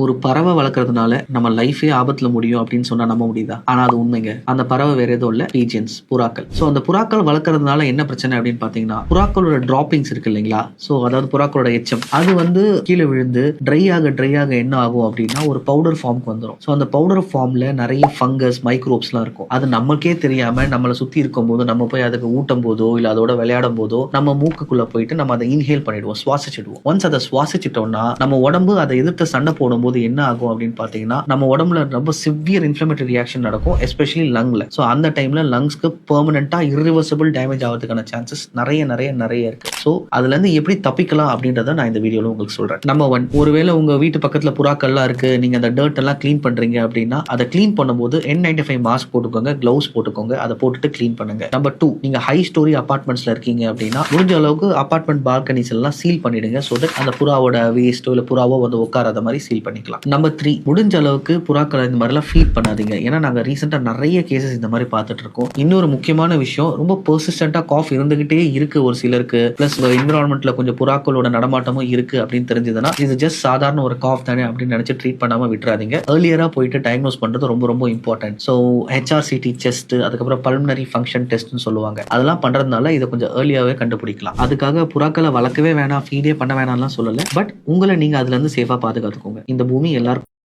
ஒரு பறவை வளர்க்கறதுனால நம்ம லைஃபே ஆபத்துல முடியும் அப்படின்னு சொன்னா நம்ப முடியுதா? ஆனா அது உண்மைங்க. அந்த பறவை வேற எதுவும் இல்ல. பீஜியன்ஸ் புறாக்கள். சோ அந்த புறாக்கள் வளர்க்கறதுனால என்ன பிரச்சனை அப்படின்னு பாத்தீங்கன்னா புறாக்களோட டிராப்பிங்ஸ் இருக்கு இல்லைங்களா? சோ அதாவது புறாக்களோட எச்சம். அது வந்து கீழே விழுந்து ட்ரை ஆக ட்ரை ஆக என்ன ஆகும் அப்படின்னா ஒரு பவுடர் ஃபார்முக்கு வந்துடும் ஸோ அந்த பவுடர் ஃபார்ம்ல நிறைய ஃபங்கஸ் மைக்ரோப்ஸ்லாம் இருக்கும். அது நமக்கே தெரியாம நம்மளை சுத்தி இருக்கும்போது நம்ம போய் அதுக்கு ஊட்டும் போதோ இல்ல அதோட விளையாடும் போதோ நம்ம மூக்குக்குள்ள போயிட்டு நம்ம அதை இன்ஹேல் பண்ணிடுவோம் சுவாசிச்சிடுவோம். ஒன்ஸ் அதை சுவாசிச்சிட்டோம்னா நம்ம உடம்பு அதை எதிர்த்து சண்டை போடும் போது என்ன ஆகும் அப்படின்னு பார்த்தீங்கன்னா நம்ம உடம்புல ரொம்ப சிவியர் இன்ஃபிளமேட்டரி ரியாக்ஷன் நடக்கும் எஸ்பெஷலி லங்ல ஸோ அந்த டைம்ல லங்ஸ்க்கு பெர்மனண்டா இரிவர்சபிள் டேமேஜ் ஆகிறதுக்கான சான்சஸ் நிறைய நிறைய நிறைய இருக்கு. ஸோ அதுலேருந்து எப்படி தப்பிக்கலாம் அப்படின்றத நான் இந்த வீடியோவில் உங்களுக்கு சொல்கிறேன் நம்ம ஒன் ஒருவேளை உங்கள் வீட்டு பக்கத்தில் புறாக்கள்லாம் இருக்குது நீங்கள் அந்த டர்ட் எல்லாம் க்ளீன் பண்ணுறீங்க அப்படின்னா அதை க்ளீன் பண்ணும்போது என் நைன்டி ஃபைவ் மாஸ்க் போட்டுக்கோங்க க்ளவுஸ் போட்டுக்கோங்க அதை போட்டுட்டு க்ளீன் பண்ணுங்க. நம்பர் டூ நீங்க ஹை ஸ்டோரி அபார்ட்மெண்ட்ஸ்ல இருக்கீங்க அப்படின்னா முடிஞ்ச அளவுக்கு அப்பார்ட்மெண்ட் பால்கனிஸ் எல்லாம் சீல் பண்ணிடுங்க ஸோ தட் அந்த புறாவோட வேஸ்ட்டோ இல்லை புறாவோ வந்து உட்காராத மாதிரி சீல் பண்ணிக்கலாம். நம்பர் த்ரீ முடிஞ்ச அளவுக்கு புறாக்களை இந்த மாதிரிலாம் ஃபீட் பண்ணாதீங்க. ஏன்னா நாங்கள் ரீசெண்டாக நிறைய கேசஸ் இந்த மாதிரி பார்த்துட்டு இருக்கோம். இன்னொரு முக்கியமான விஷயம் ரொம்ப பெர்சிஸ்டண்டாக காஃப் இருந்துகிட்டே இருக்கு ஒரு சிலருக்கு. பிளஸ் என்விரான்மெண்ட்ல கொஞ்சம் புறாக்களோட நடமாட்டமும் இருக்கு அப்படின்னு தெரிஞ்சதுன்னா இது ஜஸ்ட் சாதாரண ஒரு காஃப் தானே அப்படின்னு நினைச்சு ட்ரீட் பண்ணாம விட்டுறாதீங்க. ஏர்லியரா போயிட்டு டயக்னோஸ் பண்றது ரொம்ப ரொம்ப இம்பார்ட்டன்ட் ஸோ ஹெச்ஆர்சிடி செஸ்ட் அதுக்கப்புறம் பல்மனரி ஃபங்க்ஷன் டெஸ்ட்னு சொல்லுவாங்க. அதெல்லாம் பண்றதுனால இதை கொஞ்சம் ஏர்லியாவே கண்டுபிடிக்கலாம். அதுக்காக புறாக்களை வளர்க்கவே வேணாம் ஃபீடே பண்ண வேணாம்லாம் சொல்லல. பட் உங்களை நீங்க அதுல இருந்து சேஃபா பாதுகாத்துக்கோங்க. இந்த பூமி எல்லாருக்கும்